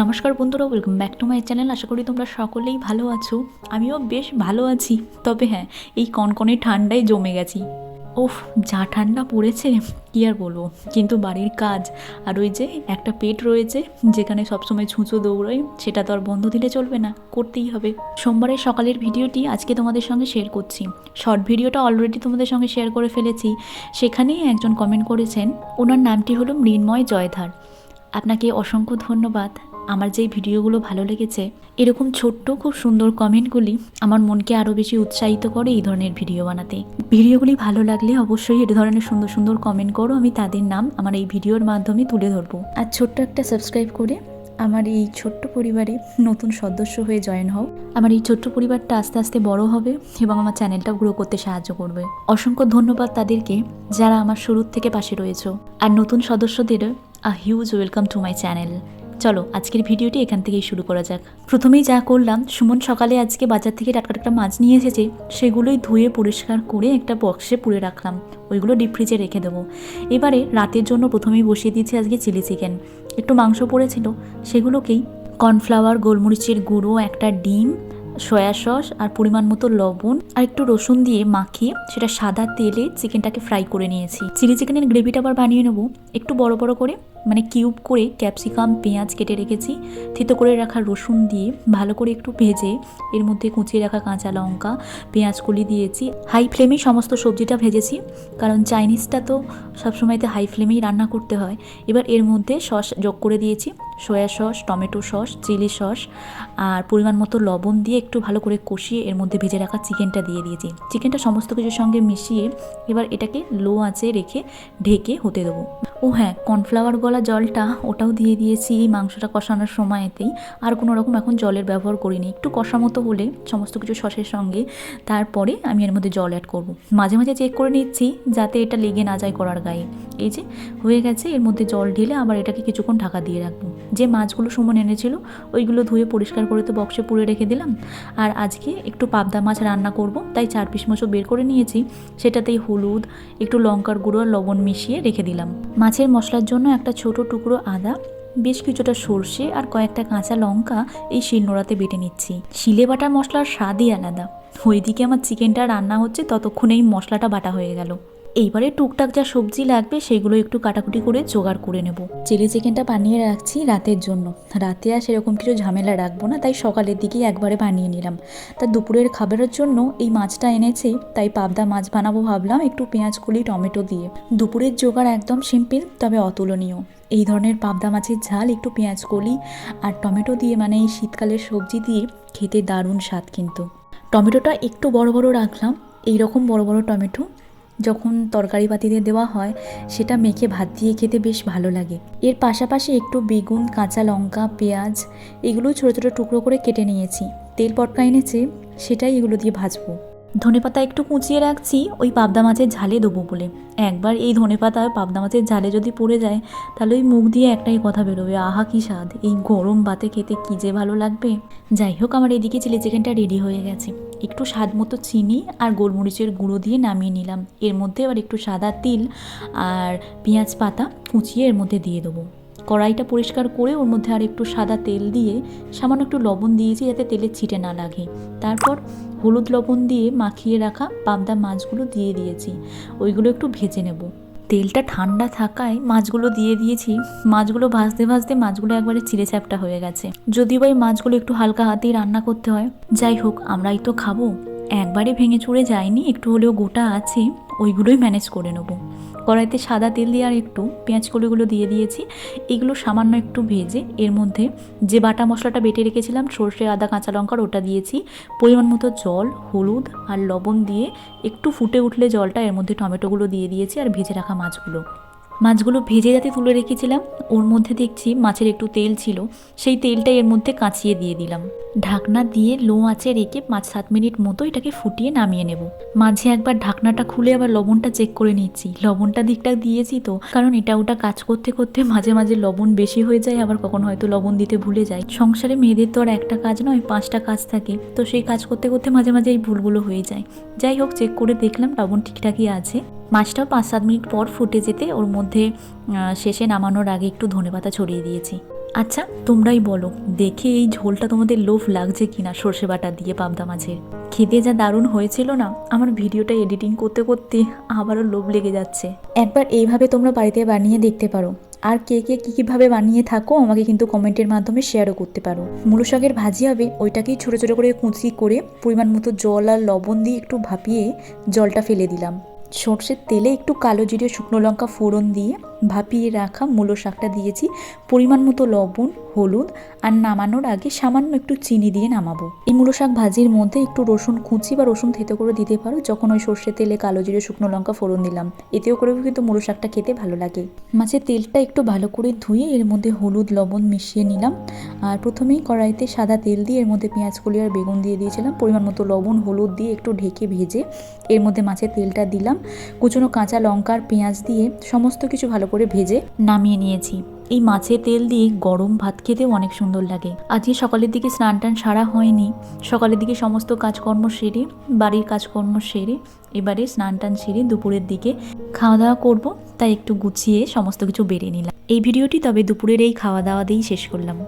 নমস্কার বন্ধুরা welcome back to my channel আশা করি তোমরা সকলেই ভালো আছো। আমিও বেশ ভালো আছি। তবে হ্যাঁ এই কনকনে ঠান্ডায় জমে গেছি। ওফ যা ঠান্ডা পড়েছে, কী আর বলব। কিন্তু বাড়ির কাজ আর ওই যে একটা পেট রয়েছে, যেখানে সবসময় ছুঁচো দৌড়োয় সেটা তো আর বন্ধ দিলে চলবে না, করতেই হবে। সোমবারের সকালের ভিডিওটি আজকে তোমাদের সঙ্গে শেয়ার করছি। শর্ট ভিডিওটা অলরেডি তোমাদের সঙ্গে শেয়ার করে ফেলেছি। সেখানেই একজন কমেন্ট করেছেন, ওনার নামটি হলো মৃন্ময় জয়ধার। আপনাকে অসংখ্য ধন্যবাদ। আমার যেই ভিডিওগুলো ভালো লেগেছে, এরকম ছোট্ট খুব সুন্দর কমেন্টগুলি আমার মনকে আরও বেশি উৎসাহিত করে এই ধরনের ভিডিও বানাতে। ভিডিওগুলি ভালো লাগলে অবশ্যই এ ধরনের সুন্দর সুন্দর কমেন্ট করো, আমি তাদের নাম আমার এই ভিডিওর মাধ্যমে তুলে ধরবো। আর ছোট্ট একটা সাবস্ক্রাইব করে আমার এই ছোট্ট পরিবারে নতুন সদস্য হয়ে জয়েন হও। আমার এই ছোট্ট পরিবারটা আস্তে আস্তে বড় হবে এবং আমার চ্যানেলটা গ্রো করতে সাহায্য করবে। অসংখ্য ধন্যবাদ তাদেরকে যারা আমার শুরুর থেকে পাশে রয়েছে। আর নতুন সদস্যদের a huge welcome to my channel চলো, আজকের ভিডিওটি এখান থেকেই শুরু করা যাক। প্রথমেই যা করলাম, সুমন সকালে আজকে বাজার থেকে টাটকা টাটকা মাছ নিয়ে এসেছে, সেগুলোই ধুয়ে পরিষ্কার করে একটা বক্সে পুড়ে রাখলাম। ওইগুলো ডিপ ফ্রিজে রেখে দেবো। এবারে রাতের জন্য প্রথমেই বসিয়ে দিয়েছি আজকে চিলি চিকেন একটু মাংস পড়েছিল, সেগুলোকেই কর্নফ্লাওয়ার গোলমরিচের গুঁড়ো, একটা ডিম সয়া সস আর পরিমাণ মতো লবণ আর একটু রসুন দিয়ে মাখিয়ে সেটা সাদা তেলে চিকেনটাকে ফ্রাই করে নিয়েছি। চিলি চিকেনের গ্রেভিটা আবার বানিয়ে নেব, একটু বড় বড় করে মানে কিউব করে ক্যাপসিকাম, পেঁয়াজ কেটে রেখেছি। থিতো করে রাখা রসুন দিয়ে ভালো করে একটু ভেজে, এর মধ্যে কুচিয়ে রাখা কাঁচা লঙ্কা, পেঁয়াজ কলি দিয়েছি। হাই ফ্লেমেই সমস্ত সবজিটা ভেজেছি, কারণ চাইনিজটা তো সবসময়তে হাই ফ্লেমেই রান্না করতে হয়। এবার এর মধ্যে সস যোগ করে দিয়েছি, soya sauce, tomato sauce, chilli sauce, আর পরিমাণ মতো লবণ দিয়ে একটু ভালো করে কষিয়ে এর মধ্যে ভেজে রাখা চিকেনটা দিয়ে দিয়েছি। চিকেনটা সমস্ত কিছুর সঙ্গে মিশিয়ে এবার এটাকে লো আঁচে রেখে ঢেকে হতে দেবো। ও হ্যাঁ কর্নফ্লাওয়ার গলা জলটা ওটাও দিয়ে দিয়েছি এই মাংসটা কষানোর সময়তেই। আর কোনো রকম এখন জলের ব্যবহার করিনি। একটু কষা মতো হলে সমস্ত কিছু সসের সঙ্গে। তারপরে আমি এর মধ্যে জল অ্যাড করব। মাঝে মাঝে চেক করে নিচ্ছি যাতে এটা লেগে না যায় করার গায়ে। এই যে, হয়ে গেছে। এর মধ্যে জল ঢেলে আবার এটাকে কিছুক্ষণ ঢাকা দিয়ে রাখব। যে মাছগুলো সুমন এনেছিল, ওইগুলো ধুয়ে পরিষ্কার করে তো বক্সে পুড়ে রেখে দিলাম। আর আজকে একটু পাবদা মাছ রান্না করব। তাই চার পিস মাছও বের করে নিয়েছি। সেটাতেই হলুদ, একটু লঙ্কার গুঁড়ো আর লবণ মিশিয়ে রেখে দিলাম। মাছের মশলার জন্য একটা ছোট টুকরো আদা, বেশ কিছুটা সর্ষে আর কয়েকটা কাঁচা লঙ্কা এই শিলনোড়াতে বেটে নিচ্ছি। শিলে বাটার মশলার স্বাদই আলাদা। ওইদিকে আমার চিকেনটা রান্না হচ্ছে, ততক্ষণে এই মশলাটা বাটা হয়ে গেল। এইবারে টুকটাক যা সবজি লাগবে সেগুলো একটু কাটাকুটি করে জোগাড় করে নেব। চিলি চিকেনটা বানিয়ে রাখছি রাতের জন্য। রাতে আর সেরকম কিছু ঝামেলা রাখব না, তাই সকালের দিকেই একবারে বানিয়ে নিলাম। তা দুপুরের খাবারের জন্য এই মাছটা এনেছে, তাই পাবদা মাছ বানাবো ভাবলাম, একটু পেঁয়াজ, কলি, টমেটো দিয়ে। দুপুরের জোগাড় একদম সিম্পল, তবে অতুলনীয়। এই ধরনের পাবদা মাছের ঝাল একটু পেঁয়াজ, কলি আর টমেটো দিয়ে মানে এই শীতকালের সবজি দিয়ে খেতে দারুণ স্বাদ কিন্তু। টমেটোটা একটু বড় বড় রাখলাম এই রকম বড় বড় টমেটো যখন তরকারি পাতিতে দেওয়া হয়, সেটা মেখে ভাত দিয়ে খেতে বেশ ভালো লাগে। এর পাশাপাশি একটু বেগুন, কাঁচা লঙ্কা, পেঁয়াজ, এগুলো ছোটো ছোটো টুকরো করে কেটে নিয়েছি। তেল পটকা এনেছে, সেটাই এগুলো দিয়ে ভাজবো। ধনেপাতা একটু কুচিয়ে রাখছি, ওই পাবদা মাছের ঝালে দেবো বলে। একবার এই ধনেপাতা পাবদা মাছের ঝালে যদি পড়ে যায়, তাহলে ওই মুখ দিয়ে একটাই কথা বেরোবে, আহা কি স্বাদ, এই গরম ভাতে খেতে কী যে ভালো লাগবে? যাই হোক, আমার এদিকে চিলি চিকেনটা রেডি হয়ে গেছে। একটু স্বাদ মতো চিনি আর গোলমরিচের গুঁড়ো দিয়ে নামিয়ে নিলাম। এর মধ্যে আবার একটু সাদা তিল আর পেঁয়াজ পাতা কুচিয়ে এর মধ্যে দিয়ে দেবো। কড়াইটা পরিষ্কার করে ওর মধ্যে আর একটু সাদা তেল দিয়ে সামান্য একটু লবণ দিয়েছি যাতে তেলের ছিটে না লাগে। তারপর হলুদ লবণ দিয়ে মাখিয়ে রাখা পাবদা মাছগুলো দিয়ে দিয়েছি। ওইগুলো একটু ভেজে নেব। তেলটা ঠান্ডা থাকায় মাছগুলো দিয়ে দিয়েছি। মাছগুলো ভাজতে ভাজতে মাছগুলো একবারে চিড়ে চ্যাপটা হয়ে গেছে। যদিও এই মাছগুলো একটু হালকা হাতেই রান্না করতে হয়। যাই হোক, আমরাই তো খাব। একবারে ভেঙে চুড়ে যায়নি একটু হলেও গোটা আছে, ওইগুলোই ম্যানেজ করে নেব। কড়াইতে সাদা তেল দিয়ে আর একটু পেঁয়াজ কলিগুলো দিয়ে দিয়েছি। এগুলো সামান্য একটু ভেজে এর মধ্যে যে বাটা মশলাটা বেটে রেখেছিলাম, সর্ষে, আদা, কাঁচা লঙ্কার ওটা দিয়েছি। পরিমাণ মতো জল, হলুদ আর লবণ দিয়ে একটু ফুটে উঠলে জলটা এর মধ্যে টমেটোগুলো দিয়ে দিয়েছি আর ভেজে রাখা মাছগুলো। মাছগুলো ভেজে যাতে তুলে রেখেছিলাম, ওর মধ্যে দেখছি মাছের একটু তেল ছিল, সেই তেলটা এর মধ্যে কাঁচিয়ে দিয়ে দিলাম। ঢাকনা দিয়ে লো আঁচে রেখে পাঁচ সাত মিনিট মতো এটাকে ফুটিয়ে নামিয়ে নেব। মাঝে একবার ঢাকনাটা খুলে আবার লবণটা চেক করে নিচ্ছি। লবণটা দিকটা দিয়েছি তো, কারণ এটা ওটা কাজ করতে করতে মাঝে মাঝে লবণ বেশি হয়ে যায়, আবার কখন হয়তো লবণ দিতে ভুলে যায় সংসারে মেয়েদের তো আর একটা কাজ নয়, পাঁচটা কাজ থাকে, তো সেই কাজ করতে করতে মাঝে মাঝে এই ভুলগুলো হয়ে যায়। যাই হোক চেক করে দেখলাম লবণ ঠিকঠাকই আছে। মাছটাও পাঁচ সাত মিনিট পর ফুটে যেতে ওর মধ্যে শেষে নামানোর আগে একটু ধনেপাতা ছড়িয়ে দিয়েছি। আচ্ছা তোমরাই বলো, দেখে এই ঝোলটা তোমাদের লোভ লাগছে কিনা সর্ষে বাটা দিয়ে পাবদা মাছের? খেতে যা দারুণ হয়েছিল না, আমার ভিডিওটা এডিটিং করতে করতে আবারও লোভ লেগে যাচ্ছে। একবার এইভাবে তোমরা বাড়িতে বানিয়ে দেখতে পারো। আর কে কে কী কীভাবে বানিয়ে থাকো, আমাকে কিন্তু কমেন্টের মাধ্যমে শেয়ারও করতে পারো। মূলো শাকের ভাজি হবে, ওইটাকেই ছোটো ছোটো করে কুচি করে পরিমাণ মতো জল আর লবণ দিয়ে একটু ভাপিয়ে জলটা ফেলে দিলাম। সর্ষের তেলে একটু কালো জিরে শুকনো লঙ্কা ফোড়ন দিয়ে ভাপিয়ে রাখা মূলো শাকটা দিয়েছি। পরিমাণ মতো লবণ, হলুদ আর নামানোর আগে সামান্য একটু চিনি দিয়ে নামাবো। এই মূলো শাক ভাজির মধ্যে একটু রসুন কুচি বা রসুন থেতো করে দিতে পারো। যখন ওই সর্ষে তেলে কালো জিরে, শুকনো লঙ্কা ফোড়ন দিলাম, এতেও করেও কিন্তু মূলো শাকটা খেতে ভালো লাগে। মাছের তেলটা একটু ভালো করে ধুয়ে এর মধ্যে হলুদ, লবণ মিশিয়ে নিলাম। আর প্রথমেই কড়াইতে সাদা তেল দিয়ে এর মধ্যে পেঁয়াজ, কলি আর বেগুন দিয়ে দিয়েছিলাম। পরিমাণ মতো লবণ, হলুদ দিয়ে একটু ঢেকে ভেজে এর মধ্যে মাছের তেলটা দিলাম। কুচনো কাঁচা লঙ্কা আর পেঁয়াজ দিয়ে সমস্ত কিছু ভালো করে ভেজে নামিয়ে নিয়েছি। এই মাছের তেল দিয়ে গরম ভাত খেতেও অনেক সুন্দর লাগে। আজকে সকালের দিকে স্নান টান সারা হয়নি। সকালের দিকে সমস্ত কাজকর্ম সেরে, বাড়ির কাজকর্ম সেরে, এবারে স্নান টান সেরে দুপুরের দিকে খাওয়া দাওয়া করব। তাই একটু গুছিয়ে সমস্ত কিছু বেরিয়ে নিলাম। এই ভিডিওটি তবে দুপুরের এই খাওয়া দাওয়া দিয়েই শেষ করলাম।